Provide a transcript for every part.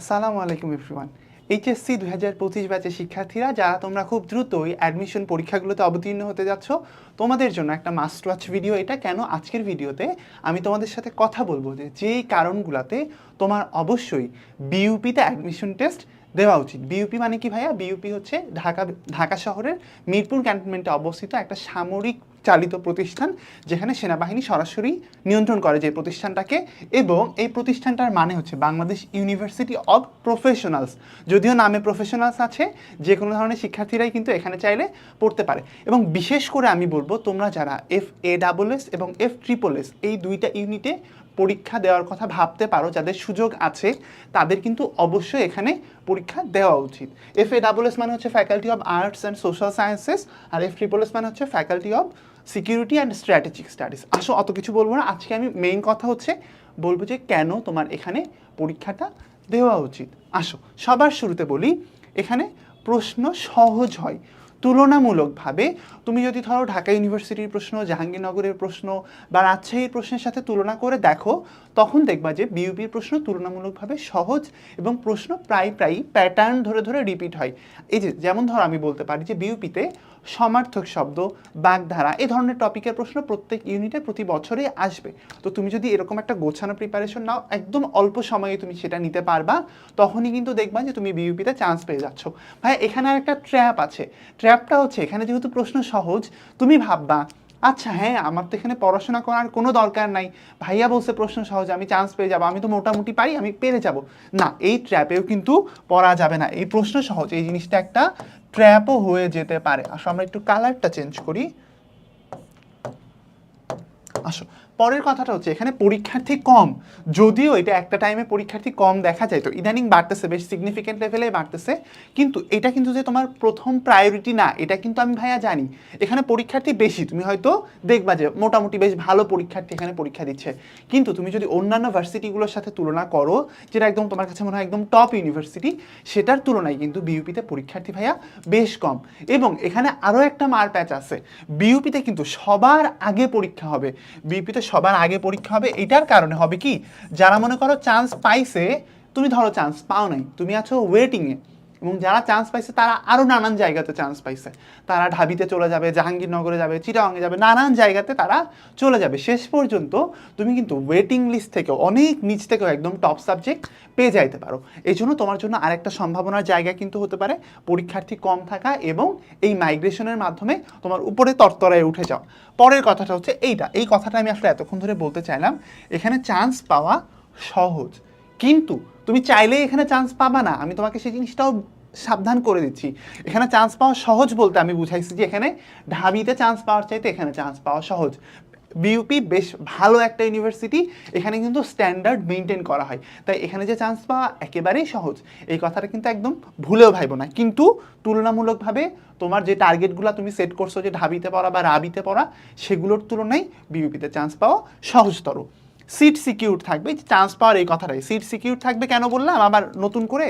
আসসালামু আলাইকুম everyone HSC দু হাজার পঁচিশ ব্যাচের শিক্ষার্থীরা, যারা তোমরা খুব দ্রুতই অ্যাডমিশন পরীক্ষাগুলোতে অবতীর্ণ হতে যাচ্ছ, তোমাদের জন্য একটা মাস্ট ওয়াচ ভিডিও এটা। কেন? আজকের ভিডিওতে আমি তোমাদের সাথে কথা বলব যে, যেই কারণগুলোতে তোমার অবশ্যই বিইউপিতে অ্যাডমিশন টেস্ট দেওয়া উচিত। বিইউপি মানে কি ভাইয়া? বিইউপি হচ্ছে ঢাকা ঢাকা শহরের মিরপুর ক্যান্টনমেন্টে অবস্থিত একটা সামরিক চালিত প্রতিষ্ঠান, যেখানে সেনাবাহিনী সরাসরি নিয়ন্ত্রণ করে যে প্রতিষ্ঠানটাকে এবং এই প্রতিষ্ঠানটার মানে হচ্ছে বাংলাদেশ ইউনিভার্সিটি অব প্রফেশনালস যদিও নামে প্রফেশনালস আছে, যে কোনো ধরনের শিক্ষার্থীরাই কিন্তু এখানে চাইলে পড়তে পারে। এবং বিশেষ করে আমি বলব, তোমরা যারা এফ এ ডাবল এস এবং এফ ট্রিপল এস এই দুইটা ইউনিটে পরীক্ষা দেওয়ার কথা ভাবতে পারো, যাদের সুযোগ আছে, তাদের কিন্তু অবশ্যই এখানে পরীক্ষা দেওয়া উচিত। এফ এ ডাবল এস মানে হচ্ছে faculty of arts and social sciences R F triple S মানে হচ্ছে faculty of security and strategic studies আসো, অত কিছু বলব না। আজকে আমি মেইন কথা হচ্ছে বলব যে কেন তোমার এখানে পরীক্ষাটা দেওয়া উচিত। আসো, সবার শুরুতে বলি, এখানে প্রশ্ন সহজ হয়। তুলনামূলকভাবে তুমি যদি ধরো ঢাকা ইউনিভার্সিটির প্রশ্ন, জাহাঙ্গীরনগরের প্রশ্ন বা রাজশাহীর প্রশ্নের সাথে তুলনা করে দেখো, তখন দেখবা যে বিউপির প্রশ্ন তুলনামূলকভাবে সহজ এবং প্রশ্ন প্রায় প্রায় প্যাটার্ন ধরে ধরে রিপিট হয়। এই যে যেমন ধরো আমি বলতে পারি যে বিউপিতে সমার্থক শব্দ, বাগধারা এ ধরনের টপিকের প্রশ্ন প্রত্যেক ইউনিটে প্রতি বছরে আসবে। তো তুমি যদি এরকম একটা গোছানো প্রিপারেশন নাও, একদম অল্প সময়ে তুমি সেটা নিতে পারবা, তখনই কিন্তু দেখবা যে তুমি বিউপিতে চান্স পেয়ে যাচ্ছ। ভাই এখানে আর একটা ট্র্যাপ আছে। ট্র্যাপটা হচ্ছে, এখানে যেহেতু প্রশ্ন সহজ, তুমি ভাববা আচ্ছা হ্যাঁ আমার তো এখানে পড়াশোনা করার কোনো দরকার নাই। ভাইয়া বলছে প্রশ্ন সহজ, আমি চান্স পেয়ে যাব, আমি তো মোটামুটি পারি, আমি পেরে যাব। না, এই ট্র্যাপেও কিন্তু পড়া যাবে না। এই প্রশ্ন সহজ, এই জিনিসটা একটা ট্র্যাপও হয়ে যেতে পারে। আসো আমরা একটু কালারটা চেঞ্জ করি। আসো। পরের কথাটা হচ্ছে, এখানে পরীক্ষার্থী কম। যদিও এটা একটা টাইমে পরীক্ষার্থী কম দেখা যায়, তো ইদানিং বাড়তেছে, বেশ সিগনিফিকেন্ট লেভেলে বাড়তেছে। কিন্তু এটা কিন্তু যে তোমার প্রথম প্রায়োরিটি না, এটা কিন্তু আমি ভাইয়া জানি। এখানে পরীক্ষার্থী বেশি, তুমি হয়তো দেখবা যে মোটামুটি বেশ ভালো পরীক্ষার্থী এখানে পরীক্ষা দিচ্ছে। কিন্তু তুমি যদি অন্যান্য ভার্সিটিগুলোর সাথে তুলনা করো, যেটা একদম তোমার কাছে মনে হয় একদম টপ ইউনিভার্সিটি সেটার তুলনায় কিন্তু বিইউপিতে পরীক্ষার্থী ভাইয়া বেশ কম। এবং এখানে আরও একটা মার প্যাচ আছে বিইউপিতে কিন্তু সবার আগে পরীক্ষা হবে। বিইউপিতে সবার আগে পরীক্ষা হবে, এটার কারণে হবে কি? যারা মনে করো চান্স পাইছে, তুমি ধরো চান্স পাও নাই, তুমি আছো ওয়েটিংয়ে এবং যারা চান্স পাইছে, তারা আরও নানান জায়গাতে চান্স পাইছে। তারা ঢাবিতে চলে যাবে, জাহাঙ্গীরনগরে যাবে চিটাগাংয়ে যাবে, নানান জায়গাতে তারা চলে যাবে। শেষ পর্যন্ত তুমি কিন্তু ওয়েটিং লিস্ট থেকেও, অনেক নিচ থেকেও একদম টপ সাবজেক্ট পেয়ে যাইতে পারো। এই জন্য তোমার জন্য আরেকটা সম্ভাবনার জায়গা কিন্তু হতে পারে, পরীক্ষার্থী কম থাকা এবং এই মাইগ্রেশনের মাধ্যমে তোমার উপরে তরতরায় উঠে যাও পরের কথাটা হচ্ছে এইটা। এই কথাটা আমি আসলে এতক্ষণ ধরে বলতে চাইলাম, এখানে চান্স পাওয়া সহজ। কিন্তু তুমি চাইলেই এখানে চান্স পাবা না। আমি তোমাকে সেই জিনিসটাও সাবধান করে দিচ্ছি। এখানে চান্স পাওয়া সহজ বলতে আমি বুঝাইছি যে এখানে ঢাবিতে চান্স পাওয়ার চাইতে এখানে চান্স পাওয়া সহজ। বিউপি বেশ ভালো একটা ইউনিভার্সিটি এখানে কিন্তু স্ট্যান্ডার্ড মেনটেন করা হয়। তাই এখানে যে চান্স পাওয়া একেবারেই সহজ। এই কথাটা কিন্তু একদম ভুলেও ভাইব না। কিন্তু তুলনামূলকভাবে তোমার যে টার্গেটগুলো তুমি সেট করছ যে ঢাবিতে পড়া বা রাবিতে পড়া, সেগুলোর তুলনায় বিউপিতে চান্স পাওয়া সহজতর। সিট সিকিউর থাকবে চান্স পাওয়ার এই কথাটাই সিট সিকিউর থাকবে কেন বললাম? আবার নতুন করে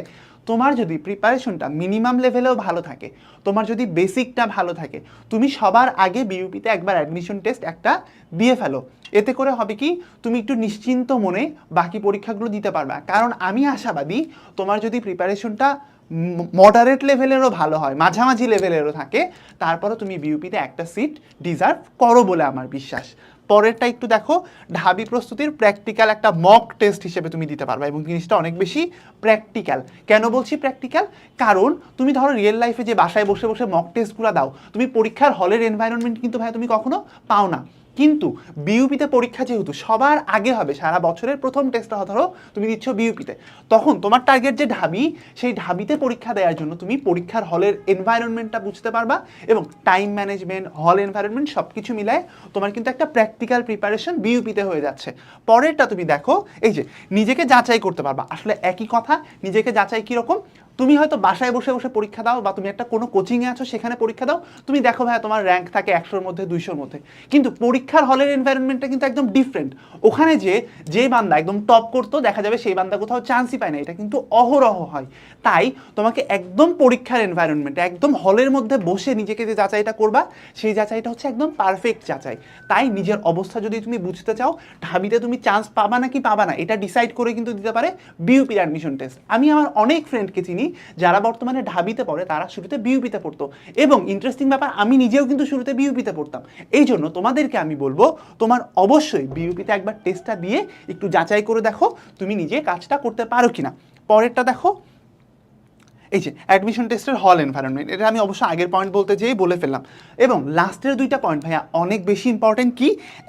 তোমার যদি প্রিপারেশনটা মিনিমাম লেভেলেও ভালো থাকে, তোমার যদি বেসিকটা ভালো থাকে, তুমি সবার আগে বিউপিতে একবার অ্যাডমিশন টেস্ট একটা দিয়ে ফেলো। এতে করে হবে কি? তুমি একটু নিশ্চিন্ত মনে বাকি পরীক্ষাগুলো দিতে পারবে। কারণ আমি আশাবাদী তোমার যদি প্রিপারেশনটা মডারেট লেভেলেরও ভালো হয়, মাঝামাঝি লেভেলেরও থাকে, তারপরও তুমি বিউপিতে একটা সিট ডিজার্ভ করো বলে আমার বিশ্বাস। পরেরটা একটু দেখো, ঢাবি প্রস্তুতির প্র্যাকটিক্যাল একটা মক টেস্ট হিসেবে তুমি দিতে পারবে এবং জিনিসটা অনেক বেশি প্র্যাকটিক্যাল কেন বলছি প্র্যাকটিক্যাল কারণ তুমি ধরো রিয়েল লাইফে যে বাসায় বসে বসে মক টেস্টগুলো দাও, তুমি পরীক্ষার হলের এনভায়রনমেন্ট কিন্তু ভাই তুমি কখনো পাও না কিন্তু বিউপিতে পরীক্ষা যেহেতু সবার আগে হবে, সারা বছরের প্রথম টেস্টটা ধরো তুমি দিচ্ছ বিউপিতে তখন তোমার টার্গেট যে ঢাবি, সেই ঢাবিতে পরীক্ষা দেওয়ার জন্য তুমি পরীক্ষার হলের এনভায়রনমেন্টটা বুঝতে পারবা এবং টাইম ম্যানেজমেন্ট হল এনভায়রনমেন্ট সব কিছু মিলায় তোমার কিন্তু একটা প্র্যাকটিক্যাল প্রিপারেশন বিউপিতে হয়ে যাচ্ছে। পরেরটা তুমি দেখো, এই যে নিজেকে যাচাই করতে পারবা। আসলে একই কথা, নিজেকে যাচাই কীরকম? তুমি হয়তো বাসায় বসে বসে পরীক্ষা দাও বা তুমি একটা কোনো কোচিংয়ে আছো, সেখানে পরীক্ষা দাও, তুমি দেখো ভাইয়া তোমার র্যাঙ্ক থাকে একশোর মধ্যে, দুইশোর মধ্যে। কিন্তু পরীক্ষার হলের এনভায়রনমেন্টটা কিন্তু একদম ডিফারেন্ট ওখানে যে যে বান্দা একদম টপ করতো, দেখা যাবে সেই বান্দা কোথাও চান্সই পায় না। এটা কিন্তু অহরহ হয়। তাই তোমাকে একদম পরীক্ষার এনভায়রনমেন্টে একদম হলের মধ্যে বসে নিজেকে যে যাচাইটা করবা, সেই যাচাইটা হচ্ছে একদম পারফেক্ট যাচাই। তাই নিজের অবস্থা যদি তুমি বুঝতে চাও, ঢাবিতে তুমি চান্স পাবা না কি পাবা না, এটা ডিসাইড করে কিন্তু দিতে পারে বিউপির অ্যাডমিশন টেস্ট আমি আমার অনেক ফ্রেন্ডকে চিনি যারা বর্তমানে ঢাবিতে পড়ে তারা শুরুতে বিউপিতে পড়তো। এবং ইন্টারেস্টিং ব্যাপার, আমি নিজেও কিন্তু শুরুতে বিউপিতে পড়তাম। এই জন্য তোমাদেরকে আমি বলব, তোমার অবশ্যই বিউপিতে একবার টেস্টটা দিয়ে একটু যাচাই করে দেখো, তুমি নিজে কাজটা করতে পারো কিনা। পরেরটা দেখো, এই যে অ্যাডমিশন টেস্টের হল এনভায়রনমেন্ট এটা আমি অবশ্য আগের পয়েন্ট বলতে যেয়ে বলে ফেললাম। এবং লাস্টের দুইটা পয়েন্ট ভাইয়া, অনেক বেশি ইম্পর্টেন্ট কি?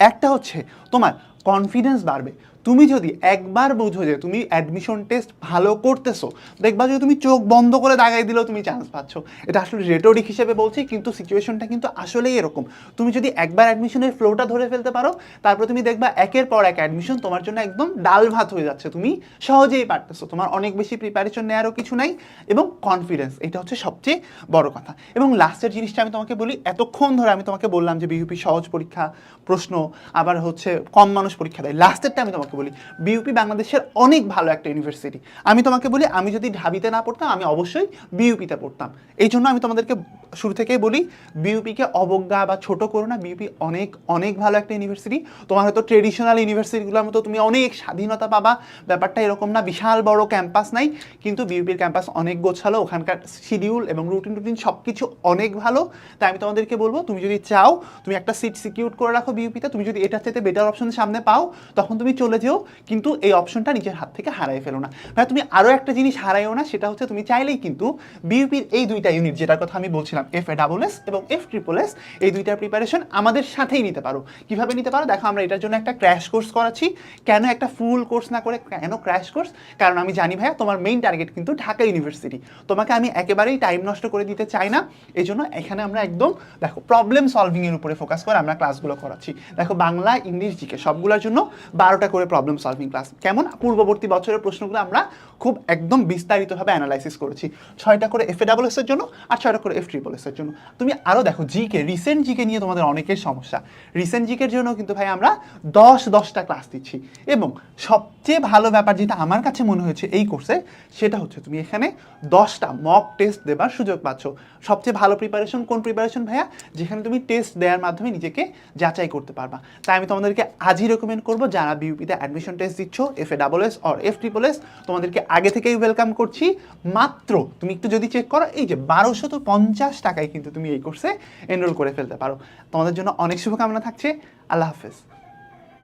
একটা হচ্ছে তোমার কনফিডেন্স বাড়বে। তুমি যদি একবার বুঝো যে তুমি অ্যাডমিশন টেস্ট ভালো করতেছো, দেখবা যে তুমি চোখ বন্ধ করে দাগাই দিলেও তুমি চান্স পাচ্ছ। এটা আসলে রেটোরিক হিসেবে বলছি, কিন্তু সিচুয়েশনটা কিন্তু আসলেই এরকম। তুমি যদি একবার অ্যাডমিশনের ফ্লোটা ধরে ফেলতে পারো, তারপর তুমি দেখবা একের পর এক অ্যাডমিশন তোমার জন্য একদম ডাল ভাত হয়ে যাচ্ছে। তুমি সহজেই পারতেছো। তোমার অনেক বেশি প্রিপারেশন নেওয়ারও কিছু নাই এবং কনফিডেন্স এটা হচ্ছে সবচেয়ে বড় কথা। এবং লাস্টের জিনিসটা আমি তোমাকে বলি, এতক্ষণ ধরে আমি তোমাকে বললাম যে বিউপি সহজ পরীক্ষা প্রশ্ন, আবার হচ্ছে কম মানুষ পরীক্ষা দেয়। লাস্টেরটা আমি তোমাকে বলি বিউপি বাংলাদেশের অনেক ভালো একটা ইউনিভার্সিটি আমি তোমাকে বলি, আমি যদি ঢাবিতে না পড়তাম, আমি অবশ্যই বিউপিতে পড়তাম। এই জন্য আমি তোমাদেরকে শুরু থেকেই বলি বিউপিকে অবজ্ঞা বা ছোট করো না। বিউপি অনেক অনেক ভালো একটা ইউনিভার্সিটি তোমার হয়তো ট্রেডিশনাল ইউনিভার্সিটিগুলোর মতো তুমি অনেক স্বাধীনতা পাবা। ব্যাপারটা এরকম না, বিশাল বড় ক্যাম্পাস নাই। কিন্তু বিউপির ক্যাম্পাস অনেক গোছালো, ওখানকার শিডিউল এবং রুটিন রুটিন সব কিছু অনেক ভালো। তাই আমি তোমাদেরকে বলব, তুমি যদি চাও, তুমি একটা সিট সিকিউর করে রাখো বিউপিতে তুমি যদি এটার চাইতে বেটার অপশন সামনে পাও, তখন তুমি চলে যেও কিন্তু এই অপশনটা নিজের হাত থেকে হারাই ফেলো না। ভাই তুমি আরও একটা জিনিস হারাইও না, সেটা হচ্ছে তুমি চাইলেই কিন্তু বিউপির এই দুইটা ইউনিট যেটার কথা আমি বলছিলাম এফ এ ডাবল এস এবং এফ ট্রিপল এস এই দুইটার প্রিপারেশন আমাদের সাথেই নিতে পারো। কীভাবে নিতে পারো? দেখো, আমরা এটার জন্য একটা ক্র্যাশ কোর্স করাচ্ছি। কেন একটা ফুল কোর্স না করে কেন ক্র্যাশ কোর্স কারণ আমি জানি ভাইয়া, তোমার মেইন টার্গেট কিন্তু ঢাকা ইউনিভার্সিটি তোমাকে আমি একেবারেই টাইম নষ্ট করে দিতে চাই না। এই জন্য এখানে আমরা একদম, দেখো প্রবলেম সলভিং এর উপরে ফোকাস করে আমরা ক্লাসগুলো করাচ্ছি। দেখো, বাংলা, ইংলিশ জিকে সবগুলোর জন্য বারোটা করে প্রবলেম সলভিং ক্লাস কেমন? পূর্ববর্তী বছরের প্রশ্নগুলো আমরা খুব একদম বিস্তারিতভাবে অ্যানালাইসিস করেছি। ছয়টা করে এফ এ ডাবল এসের জন্য আর ছয়টা করে এফ ট্রিপল এসের জন্য। তুমি আরও দেখো জিকে রিসেন্ট জিকে নিয়ে তোমাদের অনেকের সমস্যা। রিসেন্ট জিকের জন্য কিন্তু ভাই আমরা দশ, দশটা ক্লাস দিচ্ছি। এবং সবচেয়ে ভালো ব্যাপার যেটা আমার কাছে মনে হয়েছে এই কোর্সে সেটা হচ্ছে তুমি এখানে দশটা মক টেস্ট দেবার সুযোগ পাচ্ছ। সবচেয়ে ভালো প্রিপারেশন কোন প্রিপারেশন ভাইয়া? যেখানে তুমি টেস্ট দেওয়ার মাধ্যমে নিজেকে যাচাই করতে পারবা। তাই আমি তোমাদেরকে আজই রেকমেন্ড করব, যারা বিউপিতে অ্যাডমিশন টেস্ট দিচ্ছ F A double S or F triple S তোমাদেরকে আগে থেকেই ওয়েলকাম করছি। মাত্র তুমি একটু যদি চেক করো, এই যে বারোশো তো পঞ্চাশ টাকায় কিন্তু তুমি এই কোর্সে এনরোল করে ফেলতে পারো। তোমাদের জন্য অনেক শুভকামনা থাকছে। আল্লাহ হাফেজ।